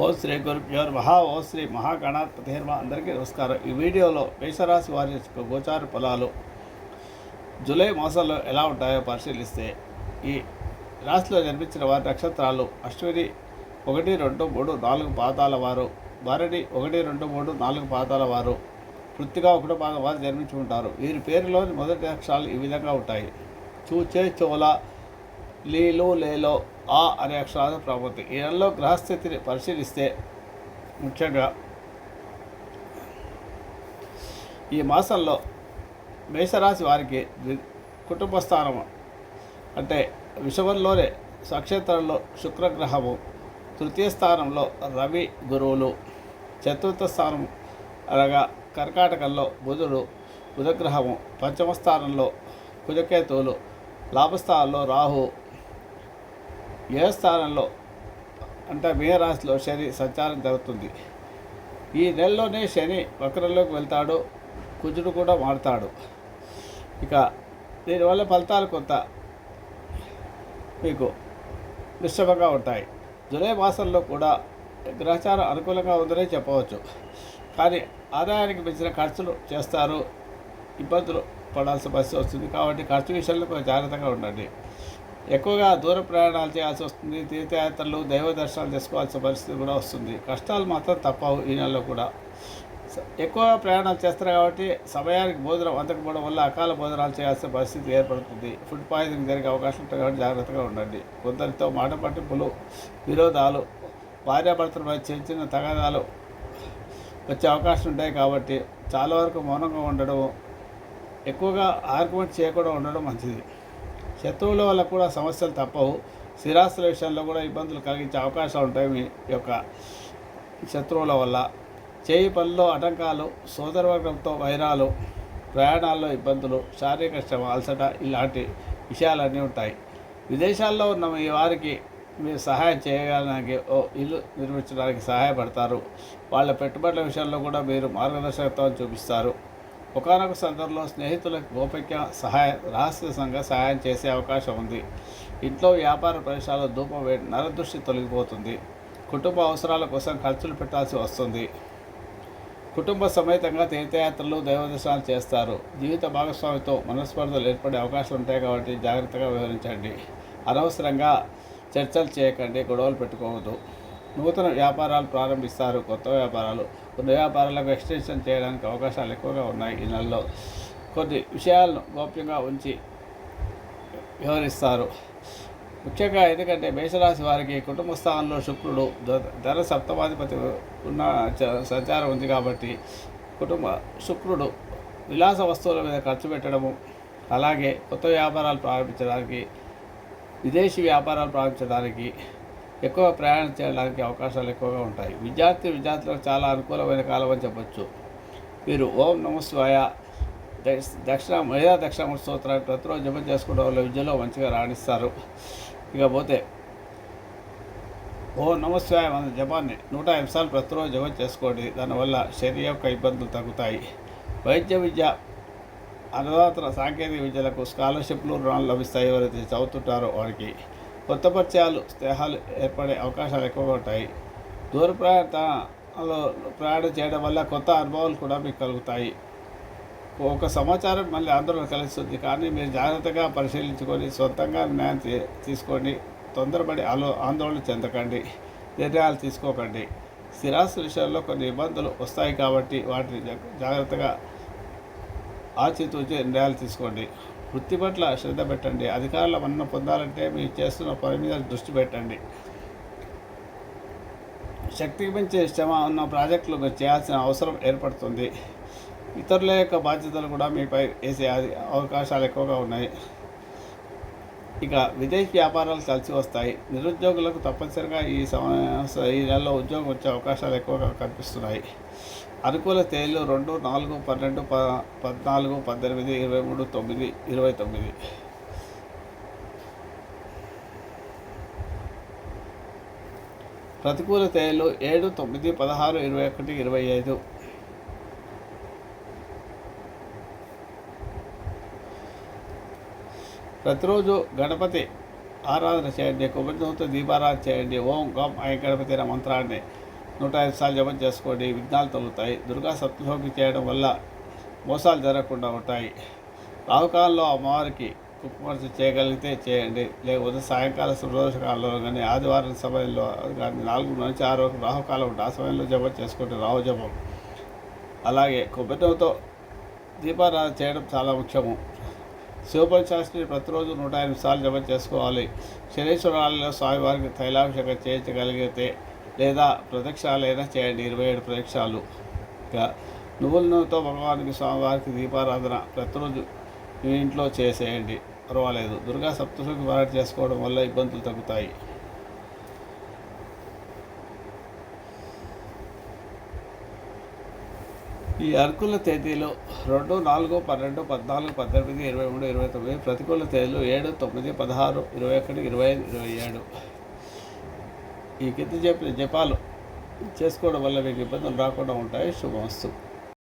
ఓ శ్రీ గురుభ్యో మహా ఓ శ్రీ మహాగణాధిపతిర్మ అందరికీ నమస్కారం. ఈ వీడియోలో మేషరాశి వారి యొక్క గోచార ఫలాలు జూలై మాసంలో ఎలా ఉంటాయో పరిశీలిస్తే ఈ రాశిలో జన్మించిన వారి నక్షత్రాలు అశ్విని ఒకటి రెండు మూడు నాలుగు పాదాల వారు భరణి ఒకటి రెండు మూడు నాలుగు పాదాల వారు వృత్తిగా ఒకటో పాదం వారు జన్మించి ఉంటారు. వీరి పేరులోని మొదటి అక్షరాలు ఈ విధంగా ఉంటాయి. చూచే చోల లీలో లేలో ఆ అనే అక్షరాలు ప్రభుత్వం ఈ నెలలో గ్రహస్థితిని పరిశీలిస్తే ముఖ్యంగా ఈ మాసంలో మేషరాశి వారికి కుటుంబ స్థానము అంటే విషమంలోనే సక్షేత్రంలో శుక్రగ్రహము తృతీయ స్థానంలో రవి గురువులు చతుర్థ స్థానం అనగా కర్కాటకంలో బుధుడు బుధగ్రహము పంచమ స్థానంలో కుజకేతువులు లాభస్థానంలో రాహు ఏ స్థానంలో అంటే మే రాశిలో శని సంచారం జరుగుతుంది. ఈ నెలలోనే శని వక్రంలోకి వెళ్తాడు కుజుడు కూడా మారుతాడు. ఇక దీనివల్ల ఫలితాలు కొంత మీకు మిశ్రమంగా ఉంటాయి. జులై మాసంలో కూడా గ్రహచారం అనుకూలంగా ఉందనే చెప్పవచ్చు. కానీ ఆదాయానికి మించిన ఖర్చులు చేస్తారు ఇబ్బందులు పడాల్సిన పరిస్థితి వస్తుంది. కాబట్టి ఖర్చు విషయంలో కొంచెం జాగ్రత్తగా ఉండండి. ఎక్కువగా దూర ప్రయాణాలు చేయాల్సి వస్తుంది. తీర్థయాత్రలు దైవ దర్శనాలు చేసుకోవాల్సిన పరిస్థితి కూడా వస్తుంది. కష్టాలు మాత్రం తప్పవు ఈ నెలలో కూడా. ఎక్కువ ప్రయాణాలు చేస్తారు కాబట్టి సమయానికి భోజనం అందకపోవడం వల్ల అకాల భోజనాలు చేయాల్సిన పరిస్థితి ఏర్పడుతుంది. ఫుడ్ పాయిజనింగ్ జరిగే అవకాశం ఉంటుంది కాబట్టి జాగ్రత్తగా ఉండండి. కొందరితో మాట పట్టింపులు విరోధాలు భార్యాభర్తల చిన్న చిన్న తగాదాలు వచ్చే అవకాశం ఉంటాయి కాబట్టి చాలా వరకు మౌనంగా ఉండడం ఎక్కువగా ఆర్గ్యుమెంట్ చేయకుండా ఉండడం మంచిది. శత్రువుల వల్ల కూడా సమస్యలు తప్పవు. స్థిరాస్తుల విషయంలో కూడా ఇబ్బందులు కలిగించే అవకాశాలు ఉంటాయి మీ యొక్క శత్రువుల వల్ల. చేయి పనిలో ఆటంకాలు సోదరవర్గంతో వైరాలు ప్రయాణాల్లో ఇబ్బందులు శారీరక శ్రమ అలసట ఇలాంటి విషయాలన్నీ ఉంటాయి. విదేశాల్లో ఉన్న మీ వారికి మీరు సహాయం చేయడానికి ఓ ఇల్లు నిర్మించడానికి సహాయపడతారు. వాళ్ళ పెట్టుబడుల విషయంలో కూడా మీరు మార్గదర్శకత్వం చూపిస్తారు. ఒకనొక సందర్భంలో స్నేహితులకు గోపక్య సహాయ రహస్యంగా సహాయం చేసే అవకాశం ఉంది. ఇంట్లో వ్యాపార ప్రదేశాల్లో ధూపం వే నరదృష్టి తొలగిపోతుంది. కుటుంబ అవసరాల కోసం ఖర్చులు పెట్టాల్సి వస్తుంది. కుటుంబ సమేతంగా తీర్థయాత్రలు దైవదర్శనాలు చేస్తారు. జీవిత భాగస్వామితో మనస్పర్ధలు ఏర్పడే అవకాశాలు ఉంటాయి కాబట్టి జాగ్రత్తగా వ్యవహరించండి. అనవసరంగా చర్చలు చేయకండి గొడవలు పెట్టుకోవద్దు. నూతన వ్యాపారాలు ప్రారంభిస్తారు. కొత్త వ్యాపారాలు కొన్ని వ్యాపారాలకు ఎక్స్టెన్షన్ చేయడానికి అవకాశాలు ఎక్కువగా ఉన్నాయి ఈ నెలలో. కొన్ని విషయాలను గోప్యంగా ఉంచి వివరిస్తారు. ముఖ్యంగా ఎందుకంటే మేషరాశి వారికి కుటుంబ స్థానంలో శుక్రుడు ధర సప్తమాధిపతి ఉన్న చ- సంచారం ఉంది కాబట్టి కుటుంబ శుక్రుడు విలాస వస్తువుల మీద ఖర్చు పెట్టడము అలాగే కొత్త వ్యాపారాలు ప్రారంభించడానికి విదేశీ వ్యాపారాలు ప్రారంభించడానికి ఎక్కువ ప్రయాణం చేయడానికి అవకాశాలు ఎక్కువగా ఉంటాయి. విద్యార్థి విద్యార్థులకు చాలా అనుకూలమైన కాలం అని చెప్పొచ్చు. మీరు ఓం నమ శివాయ దక్ష- దక్షిణ మహిళా దక్షిణ స్తోత్రాన్ని ప్రతిరోజు జపం చేసుకోవడం వల్ల విద్యలో మంచిగా రాణిస్తారు. ఇకపోతే ఓ నమస్వాయ మన జపాన్ని నూట ఐదు ప్రతిరోజు జపం చేసుకోండి. దానివల్ల శరీర యొక్క ఇబ్బందులు తగ్గుతాయి. వైద్య విద్య అన్నదాతల సాంకేతిక విద్యలకు స్కాలర్షిప్లు రుణాలు లభిస్తాయి ఎవరైతే చదువుతుంటారో వారికి. కొత్త పరిచయాలు స్నేహాలు ఏర్పడే అవకాశాలు ఎక్కువగా ఉంటాయి. దూర ప్రయాణాలు ప్రయాణం చేయడం వల్ల కొత్త అనుభవాలు కూడా మీకు కలుగుతాయి. ఒక సమాచారం మళ్ళీ ఆందోళన కలుస్తుంది కానీ మీరు జాగ్రత్తగా పరిశీలించుకొని సొంతంగా నిర్ణయం తీ- తీసుకోండి. తొందరపడి ఆలో ఆందోళన చెందకండి. నిర్ణయాలు తీసుకోకండి. స్థిరాస్తుల విషయంలో కొన్ని ఇబ్బందులు వస్తాయి కాబట్టి వాటిని జా- జాగ్రత్తగా ఆచితూచి నిర్ణయాలు తీసుకోండి. వృత్తి పట్ల శ్రద్ధ పెట్టండి. అధికారుల మన్నన పొందాలంటే మీరు చేస్తున్న పని మీద దృష్టి పెట్టండి. శక్తికి మించి శ్రమ ఉన్న ప్రాజెక్టులు చేయాల్సిన అవసరం ఏర్పడుతుంది. ఇతరుల యొక్క బాధ్యతలు కూడా మీపై వేసే అది అవకాశాలు ఎక్కువగా ఉన్నాయి. ఇక విదేశీ వ్యాపారాలు కలిసి వస్తాయి. నిరుద్యోగులకు తప్పనిసరిగా ఈ సంవత్సరం ఈ నెలలో ఉద్యోగం వచ్చే అవకాశాలు ఎక్కువగా కనిపిస్తున్నాయి. అనుకూల తేదీలు రెండు నాలుగు పన్నెండు ప పద్నాలుగు పద్దెనిమిది ఇరవై మూడు తొమ్మిది ఇరవై తొమ్మిది. ప్రతికూల తేదీలు ఏడు తొమ్మిది పదహారు ఇరవై ఒకటి ఇరవై ఐదు. ప్రతిరోజు గణపతి ఆరాధన చేయండి కొబ్బరితో దీపారాధన చేయండి ఓం గం ఆయన గణపతి అనే మంత్రాన్ని నూట ఐదు సార్లు జపం చేసుకోండి విఘ్నాలు తొలుగుతాయి. దుర్గా సప్తలోకి చేయడం వల్ల మోసాలు జరగకుండా ఉంటాయి. రాహుకాలంలో అమ్మవారికి కుంకుమార్చన చేయగలిగితే చేయండి. లేకపోతే సాయంకాల సుదోషకాలంలో కానీ ఆదివారం సమయంలో కానీ నాలుగు నుంచి ఆరు వరకు రాహుకాలం ఉంటుంది ఆ సమయంలో జపం చేసుకుంటే రాహు జపం. అలాగే కొబ్బరితో దీపారాధన చేయడం చాలా ముఖ్యము. శివపంచాస్త్రి ప్రతిరోజు నూట ఎనిమిది సార్లు జపం చేసుకోవాలి. శనీశ్వరాలలో స్వామివారికి తైలాభిషేకం చేయించగలిగితే లేదా ప్రదక్షిణాలైనా చేయండి. ఇరవై ఏడు ప్రదక్షిణాలు. ఇంకా నువ్వుల నూనెతో భగవానికి స్వామివారికి దీపారాధన ప్రతిరోజు మీ ఇంట్లో చేసేయండి. పర్వాలేదు. దుర్గా సప్తశుకి పారాయణ చేసుకోవడం వల్ల ఇబ్బందులు తగ్గుతాయి. ఈ అర్కుల తేదీలు రెండు నాలుగు పన్నెండు పద్నాలుగు పద్దెనిమిది ఇరవై మూడు ఇరవై తొమ్మిది ప్రతికూల తేదీలు ఏడు తొమ్మిది పదహారు ఇరవై ఒకటి ఇరవై ఐదు ఇరవై ఏడు. ఈ కింద చెప్పిన జపాలు చేసుకోవడం వల్ల మీకు ఇబ్బందులు రాకుండా ఉంటాయి. శుభమస్తు.